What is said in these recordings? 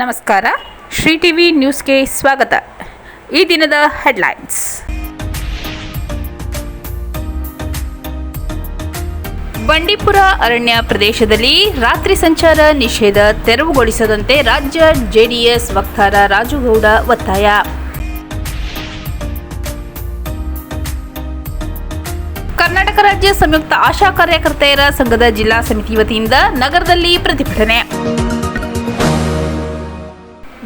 ನಮಸ್ಕಾರ. ಶ್ರೀ ಟಿವಿ ನ್ಯೂಸ್ಗೆ ಸ್ವಾಗತ. ಈ ದಿನದ ಹೆಡ್ಲೈನ್ಸ್. ಬಂಡೀಪುರ ಅರಣ್ಯ ಪ್ರದೇಶದಲ್ಲಿ ರಾತ್ರಿ ಸಂಚಾರ ನಿಷೇಧ ತೆರವುಗೊಳಿಸದಂತೆ ರಾಜ್ಯ ಜೆಡಿಎಸ್ ವಕ್ತಾರ ರಾಜುಗೌಡ ಒತ್ತಾಯ. ಕರ್ನಾಟಕ ರಾಜ್ಯ ಸಂಯುಕ್ತ ಆಶಾ ಕಾರ್ಯಕರ್ತೆಯರ ಸಂಘದ ಜಿಲ್ಲಾ ಸಮಿತಿ ವತಿಯಿಂದ ನಗರದಲ್ಲಿ ಪ್ರತಿಭಟನೆ.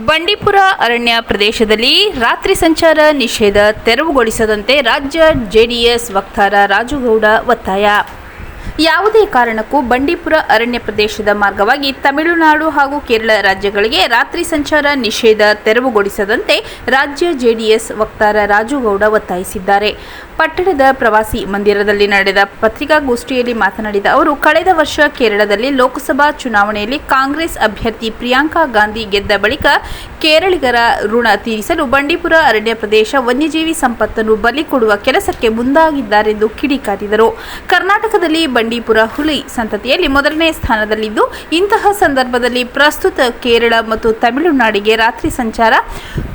ಬಂಡೀಪುರ ಅರಣ್ಯ ಪ್ರದೇಶದಲ್ಲಿ ರಾತ್ರಿ ಸಂಚಾರ ನಿಷೇಧ ತೆರವುಗೊಳಿಸದಂತೆ ರಾಜ್ಯ ಜೆಡಿಎಸ್ ವಕ್ತಾರ ರಾಜುಗೌಡ ಒತ್ತಾಯ. ಯಾವುದೇ ಕಾರಣಕ್ಕೂ ಬಂಡೀಪುರ ಅರಣ್ಯ ಪ್ರದೇಶದ ಮಾರ್ಗವಾಗಿ ತಮಿಳುನಾಡು ಹಾಗೂ ಕೇರಳ ರಾಜ್ಯಗಳಿಗೆ ರಾತ್ರಿ ಸಂಚಾರ ನಿಷೇಧ ತೆರವುಗೊಳಿಸದಂತೆ ರಾಜ್ಯ ಜೆಡಿಎಸ್ ವಕ್ತಾರ ರಾಜುಗೌಡ ಒತ್ತಾಯಿಸಿದ್ದಾರೆ. ಪಟ್ಟಣದ ಪ್ರವಾಸಿ ಮಂದಿರದಲ್ಲಿ ನಡೆದ ಪತ್ರಿಕಾಗೋಷ್ಠಿಯಲ್ಲಿ ಮಾತನಾಡಿದ ಅವರು, ಕಳೆದ ವರ್ಷ ಕೇರಳದಲ್ಲಿ ಲೋಕಸಭಾ ಚುನಾವಣೆಯಲ್ಲಿ ಕಾಂಗ್ರೆಸ್ ಅಭ್ಯರ್ಥಿ ಪ್ರಿಯಾಂಕಾ ಗಾಂಧಿ ಗೆದ್ದ ಬಳಿಕ ಕೇರಳಿಗರ ಋಣ ತೀರಿಸಲು ಬಂಡೀಪುರ ಅರಣ್ಯ ಪ್ರದೇಶ ವನ್ಯಜೀವಿ ಸಂಪತ್ತನ್ನು ಬಲಿ ಕೊಡುವ ಕೆಲಸಕ್ಕೆ ಮುಂದಾಗಿದ್ದಾರೆಂದು ಕಿಡಿಕಾರಿದರು. ಕರ್ನಾಟಕದಲ್ಲಿ ಬಂಡೀಪುರ ಹುಲಿ ಸಂತತಿಯಲ್ಲಿ ಮೊದಲನೇ ಸ್ಥಾನದಲ್ಲಿದ್ದು, ಇಂತಹ ಸಂದರ್ಭದಲ್ಲಿ ಪ್ರಸ್ತುತ ಕೇರಳ ಮತ್ತು ತಮಿಳುನಾಡಿಗೆ ರಾತ್ರಿ ಸಂಚಾರ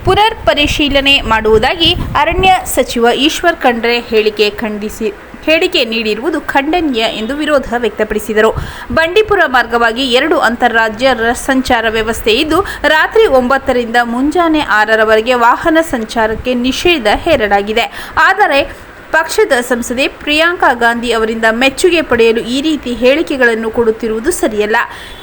ಪುನರ್ ಪರಿಶೀಲನೆ ಮಾಡುವುದಾಗಿ ಅರಣ್ಯ ಸಚಿವ ಈಶ್ವರ್ ಖಂಡ್ರೆ ಹೇಳಿಕೆ ಖಂಡಿಸಿ, ಹೇಳಿಕೆ ನೀಡಿರುವುದು ಖಂಡನೀಯ ಎಂದು ವಿರೋಧ ವ್ಯಕ್ತಪಡಿಸಿದರು. ಬಂಡೀಪುರ ಮಾರ್ಗವಾಗಿ ಎರಡು ಅಂತಾರಾಜ್ಯ ಸಂಚಾರ ವ್ಯವಸ್ಥೆ ಇದ್ದು, ರಾತ್ರಿ ಒಂಬತ್ತರಿಂದ ಮುಂಜಾನೆ ಆರರವರೆಗೆ ವಾಹನ ಸಂಚಾರಕ್ಕೆ ನಿಷೇಧ ಹೇರಲಾಗಿದೆ. ಆದರೆ ಪಕ್ಷದ ಸಂಸದೆ ಪ್ರಿಯಾಂಕಾ ಗಾಂಧಿ ಅವರಿಂದ ಮೆಚ್ಚುಗೆ ಪಡೆಯಲು ಈ ರೀತಿ ಹೇಳಿಕೆಗಳನ್ನು ಕೊಡುತ್ತಿರುವುದು ಸರಿಯಲ್ಲ.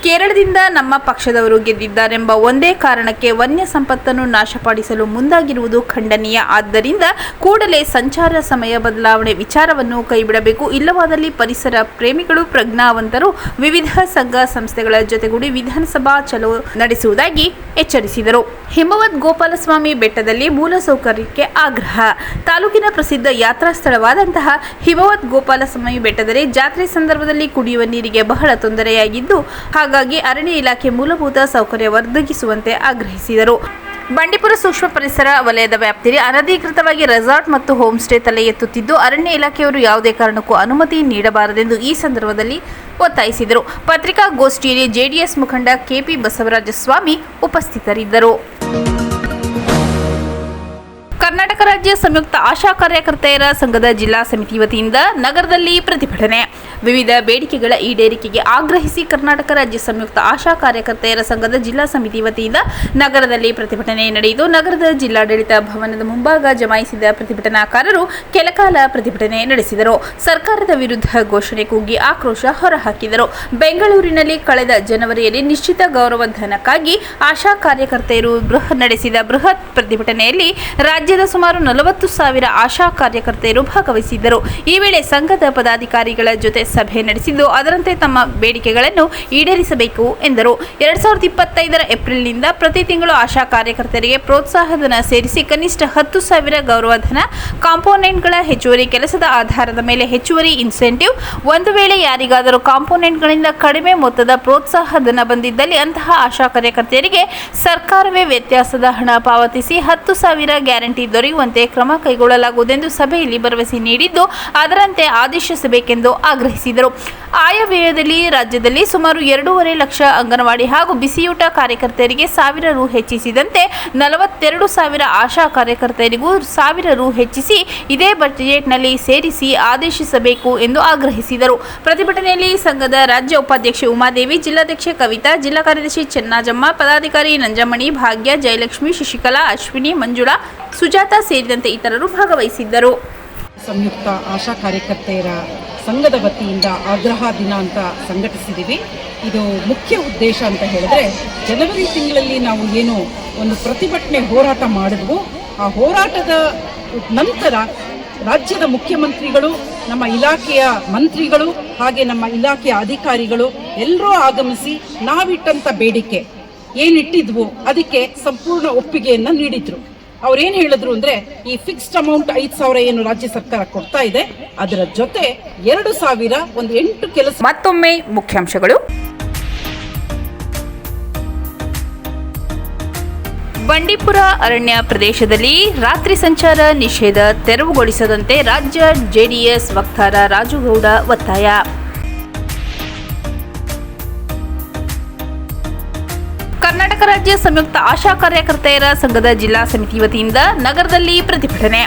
ಕೇರಳದಿಂದ ನಮ್ಮ ಪಕ್ಷದವರು ಗೆದ್ದಿದ್ದಾರೆಂಬ ಒಂದೇ ಕಾರಣಕ್ಕೆ ವನ್ಯ ಸಂಪತ್ತನ್ನು ನಾಶಪಡಿಸಲು ಮುಂದಾಗಿರುವುದು ಖಂಡನೀಯ. ಆದ್ದರಿಂದ ಕೂಡಲೇ ಸಂಚಾರ ಸಮಯ ಬದಲಾವಣೆ ವಿಚಾರವನ್ನು ಕೈಬಿಡಬೇಕು. ಇಲ್ಲವಾದಲ್ಲಿ ಪರಿಸರ ಪ್ರೇಮಿಗಳು, ಪ್ರಜ್ಞಾವಂತರು, ವಿವಿಧ ಸಂಘ ಸಂಸ್ಥೆಗಳ ಜೊತೆಗೂಡಿ ವಿಧಾನಸಭಾ ಚಲೋ ನಡೆಸುವುದಾಗಿ ಎಚ್ಚರಿಸಿದರು. ಹಿಮವದ್ ಗೋಪಾಲಸ್ವಾಮಿ ಬೆಟ್ಟದಲ್ಲಿ ಮೂಲಸೌಕರ್ಯಕ್ಕೆ ಆಗ್ರಹ. ತಾಲೂಕಿನ ಪ್ರಸಿದ್ಧ ಯಾತ್ರಾ ಸ್ಥಳವಾದಂತಹ ಗೋಪಾಲ ಗೋಪಾಲಸ್ವಾಮಿ ಬೆಟ್ಟದಲ್ಲಿ ಜಾತ್ರೆ ಸಂದರ್ಭದಲ್ಲಿ ಕುಡಿಯುವ ನೀರಿಗೆ ಬಹಳ ತೊಂದರೆಯಾಗಿದ್ದು, ಹಾಗಾಗಿ ಅರಣ್ಯ ಇಲಾಖೆ ಮೂಲಭೂತ ಸೌಕರ್ಯ ಒದಗಿಸುವಂತೆ ಆಗ್ರಹಿಸಿದರು. ಬಂಡೀಪುರ ಸೂಕ್ಷ್ಮ ಪರಿಸರ ವಲಯದ ವ್ಯಾಪ್ತಿಯಲ್ಲಿ ಅನಧಿಕೃತವಾಗಿ ರೆಸಾರ್ಟ್ ಮತ್ತು ಹೋಮ್ ಸ್ಟೇ ತಲೆ ಎತ್ತುತ್ತಿದ್ದು, ಅರಣ್ಯ ಇಲಾಖೆಯವರು ಯಾವುದೇ ಕಾರಣಕ್ಕೂ ಅನುಮತಿ ನೀಡಬಾರದೆಂದು ಈ ಸಂದರ್ಭದಲ್ಲಿ ಒತ್ತಾಯಿಸಿದರು. ಪತ್ರಿಕಾಗೋಷ್ಠಿಯಲ್ಲಿ ಜೆಡಿಎಸ್ ಮುಖಂಡ ಕೆಪಿ ಬಸವರಾಜಸ್ವಾಮಿ ಉಪಸ್ಥಿತರಿದ್ದರು. ಕರ್ನಾಟಕ ರಾಜ್ಯ ಸಂಯುಕ್ತ ಆಶಾ ಕಾರ್ಯಕರ್ತೆಯರ ಸಂಘದ ಜಿಲ್ಲಾ ಸಮಿತಿ ವತಿಯಿಂದ ನಗರದಲ್ಲಿ ಪ್ರತಿಭಟನೆ. ವಿವಿಧ ಬೇಡಿಕೆಗಳ ಈಡೇರಿಕೆಗೆ ಆಗ್ರಹಿಸಿ ಕರ್ನಾಟಕ ರಾಜ್ಯ ಸಂಯುಕ್ತ ಆಶಾ ಕಾರ್ಯಕರ್ತೆಯರ ಸಂಘದ ಜಿಲ್ಲಾ ಸಮಿತಿ ವತಿಯಿಂದ ನಗರದಲ್ಲಿ ಪ್ರತಿಭಟನೆ ನಡೆಯಿತು. ನಗರದ ಜಿಲ್ಲಾಡಳಿತ ಭವನದ ಮುಂಭಾಗ ಜಮಾಯಿಸಿದ ಪ್ರತಿಭಟನಾಕಾರರು ಕೆಲಕಾಲ ಪ್ರತಿಭಟನೆ ನಡೆಸಿದರು. ಸರ್ಕಾರದ ವಿರುದ್ಧ ಘೋಷಣೆ ಕೂಗಿ ಆಕ್ರೋಶ ಹೊರಹಾಕಿದರು. ಬೆಂಗಳೂರಿನಲ್ಲಿ ಕಳೆದ ಜನವರಿಯಲ್ಲಿ ನಿಶ್ಚಿತ ಗೌರವಧನಕ್ಕಾಗಿ ಆಶಾ ಕಾರ್ಯಕರ್ತೆಯರು ಬೃಹತ್ ನಡೆಸಿದ ಬೃಹತ್ ಪ್ರತಿಭಟನೆಯಲ್ಲಿ ರಾಜ್ಯದ ಸುಮಾರು ನಲವತ್ತು ಸಾವಿರ ಆಶಾ ಕಾರ್ಯಕರ್ತೆಯರು ಭಾಗವಹಿಸಿದ್ದರು. ಈ ವೇಳೆ ಸಂಘದ ಪದಾಧಿಕಾರಿಗಳ ಜೊತೆ ಸಭೆ ನಡೆಸಿದ್ದು, ಅದರಂತೆ ತಮ್ಮ ಬೇಡಿಕೆಗಳನ್ನು ಈಡೇರಿಸಬೇಕು ಎಂದರು. ಎರಡ್ ಸಾವಿರದ ಇಪ್ಪತ್ತೈದರ ಏಪ್ರಿಲ್ನಿಂದ ಪ್ರತಿ ತಿಂಗಳು ಆಶಾ ಕಾರ್ಯಕರ್ತರಿಗೆ ಪ್ರೋತ್ಸಾಹಧನ ಸೇರಿಸಿ ಕನಿಷ್ಠ ಹತ್ತು ಸಾವಿರ ಗೌರವಧನ ಕಾಂಪೋನೆಂಟ್ಗಳ ಹೆಚ್ಚುವರಿ ಕೆಲಸದ ಆಧಾರದ ಮೇಲೆ ಹೆಚ್ಚುವರಿ ಇನ್ಸೆಂಟಿವ್, ಒಂದು ವೇಳೆ ಯಾರಿಗಾದರೂ ಕಾಂಪೋನೆಂಟ್ಗಳಿಂದ ಕಡಿಮೆ ಮೊತ್ತದ ಪ್ರೋತ್ಸಾಹಧನ ಬಂದಿದ್ದಲ್ಲಿ ಅಂತಹ ಆಶಾ ಕಾರ್ಯಕರ್ತೆಯರಿಗೆ ಸರ್ಕಾರವೇ ವ್ಯತ್ಯಾಸದ ಹಣ ಪಾವತಿಸಿ ಹತ್ತು ಸಾವಿರ ಗ್ಯಾರಂಟಿ ದೊರೆಯುವಂತೆ ಕ್ರಮ ಕೈಗೊಳ್ಳಲಾಗುವುದೆಂದು ಸಭೆಯಲ್ಲಿ ಭರವಸೆ ನೀಡಿದ್ದು, ಅದರಂತೆ ಆದೇಶಿಸಬೇಕೆಂದು ಆಗ್ರಹಿಸಿದರು. ಆಯವ್ಯಯದಲ್ಲಿ ರಾಜ್ಯದಲ್ಲಿ ಸುಮಾರು ಎರಡೂವರೆ ಲಕ್ಷ ಅಂಗನವಾಡಿ ಹಾಗೂ ಬಿಸಿಯೂಟ ಕಾರ್ಯಕರ್ತೆಯರಿಗೆ ಸಾವಿರ ರು ಹೆಚ್ಚಿಸಿದಂತೆ ನಲವತ್ತೆರಡು ಸಾವಿರ ಆಶಾ ಕಾರ್ಯಕರ್ತೆಯರಿಗೂ ಸಾವಿರ ರು ಹೆಚ್ಚಿಸಿ ಇದೇ ಬಜೆಟ್ನಲ್ಲಿ ಸೇರಿಸಿ ಆದೇಶಿಸಬೇಕು ಎಂದು ಆಗ್ರಹಿಸಿದರು. ಪ್ರತಿಭಟನೆಯಲ್ಲಿ ಸಂಘದ ರಾಜ್ಯ ಉಪಾಧ್ಯಕ್ಷೆ ಉಮಾದೇವಿ, ಜಿಲ್ಲಾಧ್ಯಕ್ಷೆ ಕವಿತಾ, ಜಿಲ್ಲಾ ಕಾರ್ಯದರ್ಶಿ ಚೆನ್ನಾಜಮ್ಮ, ಪದಾಧಿಕಾರಿ ನಂಜಮಣಿ ಭಾಗ್ಯ, ಜಯಲಕ್ಷ್ಮಿ, ಶಶಿಕಲಾ, ಅಶ್ವಿನಿ, ಮಂಜುಳಾ ಸುಜಾತ ಸೇರಿದಂತೆ ಇತರರು ಭಾಗವಹಿಸಿದ್ದರು. ಸಂಯುಕ್ತ ಆಶಾ ಕಾರ್ಯಕರ್ತೆಯರ ಸಂಘದ ವತಿಯಿಂದ ಆಗ್ರಹ ದಿನ ಅಂತ ಸಂಘಟಿಸಿದ್ದೀವಿ. ಇದು ಮುಖ್ಯ ಉದ್ದೇಶ ಅಂತ ಹೇಳಿದ್ರೆ, ಜನವರಿ ತಿಂಗಳಲ್ಲಿ ನಾವು ಏನು ಒಂದು ಪ್ರತಿಭಟನೆ ಹೋರಾಟ ಮಾಡಿದ್ವು. ಆ ಹೋರಾಟದ ನಂತರ ರಾಜ್ಯದ ಮುಖ್ಯಮಂತ್ರಿಗಳು, ನಮ್ಮ ಇಲಾಖೆಯ ಮಂತ್ರಿಗಳು ಹಾಗೆ ನಮ್ಮ ಇಲಾಖೆಯ ಅಧಿಕಾರಿಗಳು ಎಲ್ಲರೂ ಆಗಮಿಸಿ ನಾವಿಟ್ಟಂಥ ಬೇಡಿಕೆ ಏನಿಟ್ಟಿದ್ವು ಅದಕ್ಕೆ ಸಂಪೂರ್ಣ ಒಪ್ಪಿಗೆಯನ್ನ ನೀಡಿದ್ರು. ಅವ್ರೇನ್ ಹೇಳಿದ್ರು ಅಂದ್ರೆ, ಈ ಫಿಕ್ಸ್ಡ್ ಅಮೌಂಟ್ ಐದ್ ಸಾವಿರ ಏನು ರಾಜ್ಯ ಸರ್ಕಾರ ಕೊಡ್ತಾ ಇದೆ, ಅದರ ಜೊತೆ ಎರಡು ಸಾವಿರ ಒಂದು ಎಂಟು ಕೆಲಸ ಮತ್ತೊಮ್ಮೆ ಮುಖ್ಯಾಂಶಗಳು. ಬಂಡೀಪುರ ಅರಣ್ಯ ಪ್ರದೇಶದಲ್ಲಿ ರಾತ್ರಿ ಸಂಚಾರ ನಿಷೇಧ ತೆರವುಗೊಳಿಸದಂತೆ ರಾಜ್ಯ ಜೆಡಿಎಸ್ ವಕ್ತಾರ ರಾಜುಗೌಡ ಒತ್ತಾಯ. ಕರ್ನಾಟಕ ರಾಜ್ಯ ಸಂಯುಕ್ತ ಆಶಾ ಕಾರ್ಯಕರ್ತೆಯರ ಸಂಘದ ಜಿಲ್ಲಾ ಸಮಿತಿ ವತಿಯಿಂದ ನಗರದಲ್ಲಿ ಪ್ರತಿಭಟನೆ.